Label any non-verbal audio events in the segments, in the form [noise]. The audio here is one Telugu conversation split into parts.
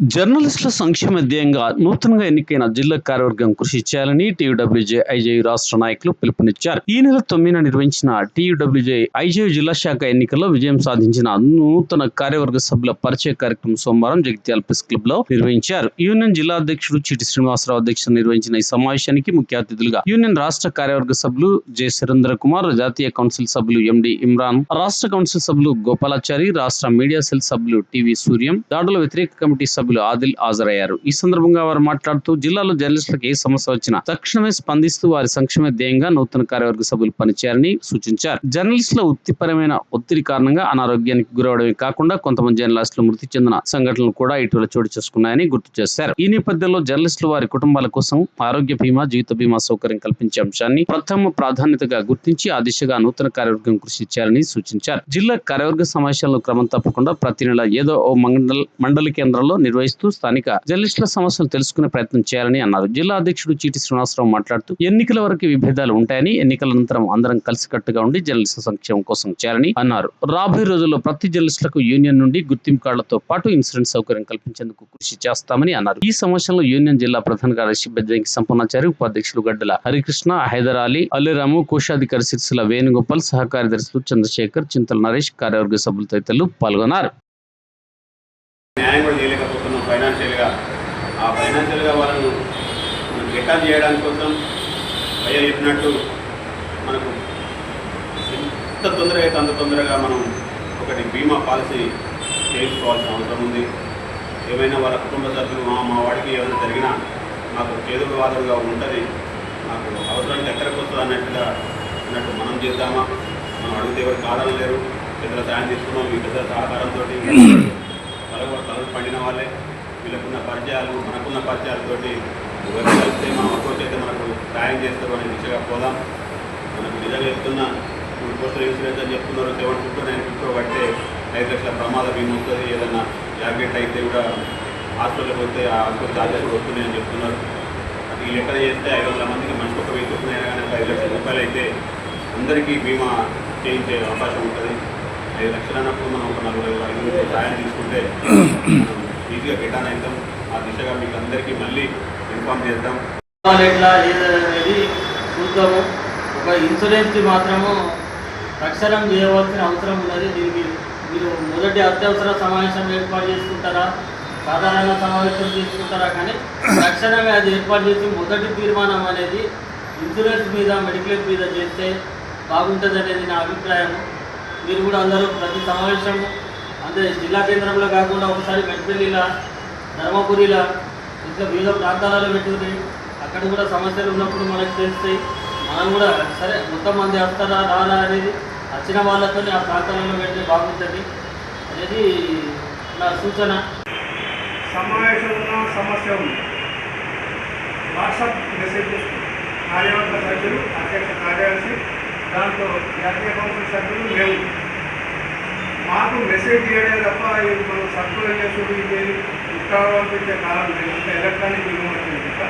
జర్నలిస్టుల సంక్షేమ ధ్యేయంగా నూతనంగా ఎన్నికైన జిల్లా కార్యవర్గం కృషి చేయాలని టీయూడబ్ల్యూజే ఐజేయు రాష్ట్ర నాయకులు పిలుపునిచ్చారు. ఈ నెల తొమ్మిదిన నిర్వహించిన టీయూడబ్ల్యూజే ఐజేయు జిల్లా శాఖ ఎన్నికల్లో విజయం సాధించిన నూతన కార్యవర్గ సభ్యుల పరిచయ కార్యక్రమం సోమవారం జగిత్యాల ప్రెస్ క్లబ్లో నిర్వహించారు. యూనియన్ జిల్లా అధ్యక్షుడు చిటి శ్రీనివాసరావు అధ్యక్షత నిర్వహించిన ఈ సమావేశానికి ముఖ్య అతిథులుగా యూనియన్ రాష్ట్ర కార్యవర్గ సభ్యులు జె సురేంద్ర కుమార్ జాతీయ కౌన్సిల్ సభ్యులు ఎండి ఇమ్రాన్ రాష్ట్ర కౌన్సిల్ సభ్యులు గోపాలాచారి రాష్ట్ర మీడియా సెల్ సభ్యులు టివి సూర్యం దాడుల వ్యతిరేక కమిటీ సభ్యులు ఆదిల్ హాజరయ్యారు. ఈ సందర్భంగా వారు మాట్లాడుతూ జిల్లాలో జర్నలిస్టులకు ఏ సమస్య వచ్చినా తక్షణమే స్పందిస్తూ వారి సంక్షేమ ధ్యేయంగా నూతన కార్యవర్గ సభ్యులు పనిచేయాలని సూచించారు. జర్నలిస్టుల వృత్తిపరమైన ఒత్తిడి కారణంగా అనారోగ్యానికి గురవడమే కాకుండా కొంతమంది జర్నలిస్టులు మృతి చెందిన సంఘటనలు కూడా ఇటీవల చోటు చేసుకున్నాయని గుర్తు చేశారు. ఈ నేపథ్యంలో జర్నలిస్టులు వారి కుటుంబాల కోసం ఆరోగ్య బీమా జీవిత బీమా సౌకర్యం కల్పించే అంశాన్ని ప్రథమ ప్రాధాన్యతగా గుర్తించి ఆ దిశగా నూతన కార్యవర్గం కృషి చేయాలని సూచించారు. జిల్లా కార్యవర్గ సమావేశాలను క్రమం తప్పకుండా ప్రతి నెల ఏదో ఓ మండల మండలి కేంద్రంలో నిర్వహిస్తూ స్థానిక జర్నలిస్టుల సమస్యలు తెలుసుకునే ప్రయత్నం చేయాలని అన్నారు. జిల్లా అధ్యక్షుడు చీటి శ్రీనివాసరావు మాట్లాడుతూ ఎన్నికల వరకు విభేదాలు ఉంటాయని ఎన్నికల అనంతరం అందరం కలిసికట్టుగా ఉండి జర్నలిస్టుల సంక్షేమం కోసం చేయాలని అన్నారు. రాబోయే రోజుల్లో ప్రతి జర్నలిస్టులకు యూనియన్ నుండి గుర్తింపు కార్డులతో పాటు ఇన్సూరెన్స్ సౌకర్యం కల్పించేందుకు కృషి చేస్తామని అన్నారు. ఈ సమావేశంలో యూనియన్ జిల్లా ప్రధాన కార్యదర్శి బెజ్జంకి సంపన్నాచారి ఉపాధ్యక్షులు గడ్డల హరికృష్ణ హైదర్ అలీ అల్లిరాము కోశాధికారి సిరిసిల వేణుగోపాల్ సహకార్యదర్శులు చంద్రశేఖర్ చింతల నరేష్ కార్యవర్గ సభ్యులు తదితరులు పాల్గొన్నారు. ఫైనాన్షియల్గా ఆ ఫైనాన్షియల్గా వాళ్ళను మనం రిటర్న్ చేయడానికి కోసం భయ్య చెప్పినట్టు మనకు ఎంత తొందరగా అయితే అంత తొందరగా మనం ఒకటి బీమా పాలసీ చేయించుకోవాల్సిన అవసరం ఉంది. ఏమైనా వాళ్ళ కుటుంబ సభ్యులు మా మా వాడికి ఏమైనా జరిగినా మాకు చేదుడు వాదుడుగా ఉంటుంది. మాకు అవసరానికి ఎక్కడికి వస్తుంది అన్నట్టుగా అన్నట్టు మనం చేద్దామా? మనం అడిగితే ఎవరు కాదని లేరు. ఇద్దరు సాయం తీసుకున్నాం. మీ పెద్దల సహకారంతో తల తలకు పండిన వాళ్ళే. వీళ్ళకున్న పరిచయాలు మనకున్న పరిచయాలతోటి ఎవరు కలిస్తే మా అప్రోచ్ అయితే మనకు సాయం చేస్తారు అనే దిశగా పోదాం. మనకు నిజంగా చెప్తున్నా మూడు కోట్ల ఇన్సూరెన్స్ అని చెప్తున్నారు సెవెన్ ఫిఫ్టీ నైన్ ఫిఫ్టీ పడితే ఐదు లక్షల ప్రమాద బీమా వస్తుంది. ఏదన్నా యాక్సిడెంట్ అయితే కూడా హాస్పిటల్కి పోతే ఆ హాస్పిటల్ ఛార్జెస్ కూడా వస్తున్నాయని చెప్తున్నారు. అది ఈ లెక్కన చేస్తే ఐదు వందల మందికి మనిషికి ఒక వెయ్యి కానీ ఐదు లక్షల రూపాయలు అయితే అందరికీ బీమా చేయించే అవకాశం ఉంటుంది. ఐదు లక్షలు అన్నప్పుడు మనం ఒక నలభై ఐదు సాయం తీసుకుంటే మనం ఈజీగా రిటర్న్ అవుతాం ఆ దిశగా మీకు అందరికీ మళ్ళీ ఇన్ఫామ్ చేద్దాం. ఎట్లా ఏదనేది చూద్దాము. ఒక ఇన్సూరెన్స్ మాత్రము తక్షణం చేయవలసిన అవసరం ఉన్నది. దీనికి మీరు మొదటి అత్యవసర సమావేశం ఏర్పాటు చేసుకుంటారా? సాధారణ సమావేశం తీసుకుంటారా కానీ తక్షణమే అది ఏర్పాటు చేసి మొదటి తీర్మానం అనేది ఇన్సూరెన్స్ మీద మెడికల్ మీద చేస్తే బాగుంటుంది అనేది నా అభిప్రాయం. మీరు కూడా అందరూ ప్రతి సమావేశం అంటే జిల్లా కేంద్రంలో కాకుండా ఒకసారి మెట్పల్లిలా ధర్మపురిలా ఇట్లా వివిధ ప్రాంతాలలో పెట్టుకుని అక్కడ కూడా సమస్యలు ఉన్నప్పుడు మనకు తెలుస్తాయి. మనం కూడా సరే మొత్తం మంది వస్తారా రారా అనేది వచ్చిన వాళ్ళతో ఆ ప్రాంతాలలో పెడితే బాగుంటుంది అనేది నా సూచన. సమావేశం ఉన్న సమస్య ఉంది. వాట్సాప్ మెసేజ్ కార్యవర్గ సభ్యులు అధ్యక్ష కార్యదర్శి దాంట్లో జాతీయ కౌన్సిల్ సభ్యులు మేము మాకు మెసేజ్ చేయడం తప్ప మనం సర్కులర్ చేసుకుంటే ఇది ఉత్తరాలు కాలం లేదు. ఎలక్ట్రానిక్ ఇవ్వమంటుంది తప్ప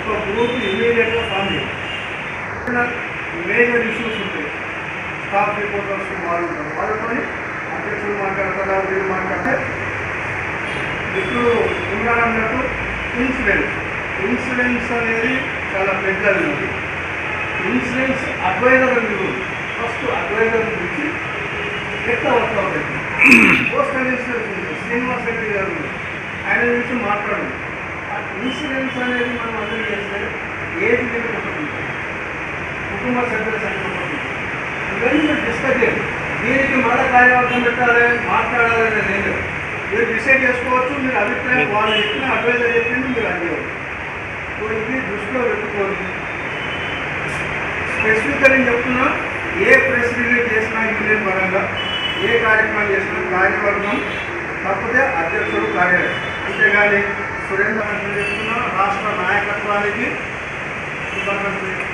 ఒక గ్రూప్ ఇమీడియట్గా ఫామ్ చేయాలి మేజర్ ఇష్యూస్ ఉంటాయి స్టాఫ్ రిపోర్టర్స్ వాళ్ళు ఉంటారు. వాళ్ళతో అధ్యక్షులు మాట్లాడతారా వీళ్ళు మాట్లాడితే ఇప్పుడు ఉండాలన్నట్టు ఇన్సూరెన్స్. ఇన్సూరెన్స్ అనేది చాలా పెద్దది ఉంది. ఇన్సూరెన్స్ అడ్వైజర్ అని ఫస్ట్ అడ్వైజర్ గురించి ఎట్లా వర్క్ అవుతుంది? పోస్టల్ ఇన్సూరెన్స్ శ్రీనివాస్ రెడ్డి గారు ఆయన గురించి మాట్లాడు ఆ ఇన్సూరెన్స్ అనేది మనం అందరూ చేస్తే ఏది మీద కుటుంబ. సభ్యుల సంఖ్య ఇవన్నీ డిస్కస్ చేయండి. దీనికి మళ్ళీ కార్యవర్గం పెట్టాలి మాట్లాడాలని లేదు. మీరు డిసైడ్ చేసుకోవచ్చు మీరు అభిప్రాయం వాళ్ళు చెప్పిన అడ్వైజర్ చెప్పింది మీరు అడిగేవారు సో ఇది దృష్టిలో పెట్టుకోండి. స్పెసిఫిక్గా నేను చెప్తున్నా ఏ ప్రెస్ రిలీజ్ చేసినా ఇంజనీర్ పరంగా ఏ కార్యక్రమం చేసినా కార్యవర్గం తప్పితే అధ్యక్షుడు కార్యదర్శి అంతేగాని సురేంద్ర అని చెప్తున్నా రాష్ట్ర నాయకత్వానికి శుభాకాంక్షలు.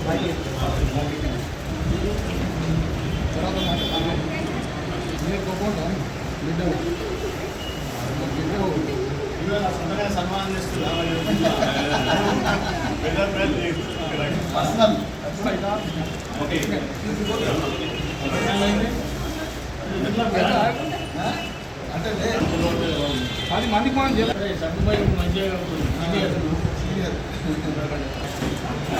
చెప్తున్నా స్టార్ట్ చేయడానికి నామం పడుతుంది పది మందికి మనం చేయాలి. సబ్బుపై మంచిగా సీనియర్. [laughs]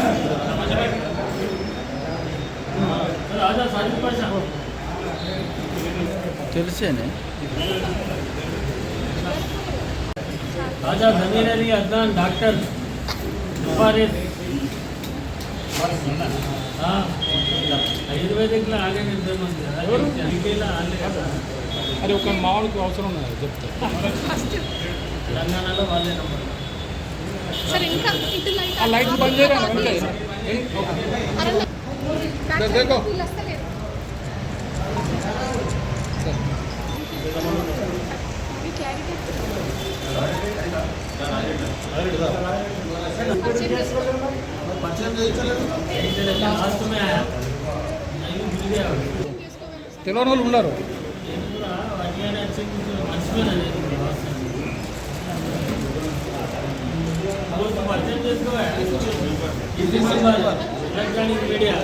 తెలిసేనే. రాజా జమీర్ అలీ అద్నాన్ డాక్టర్ ఆయుర్వేదిక్లో ఆగే నిర్దేశం రిటైల్ ఆలే కదా. అది ఒక మామూలుకి అవసరం ఉన్నది చెప్తే. తెలంగాణలో వాళ్ళే నంబర్ సరే ఇంకా ఇటు లైట్ ఆ లైట్ బంద్ చేయరా? తెలియని వాళ్ళు ఉన్నారు. నేను కూడా వాటిగానే వచ్చి మర్చిపోయాను నేను రోజు పరిచయం చేసుకోవా ఇది ఎలక్ట్రానిక్ మీడియా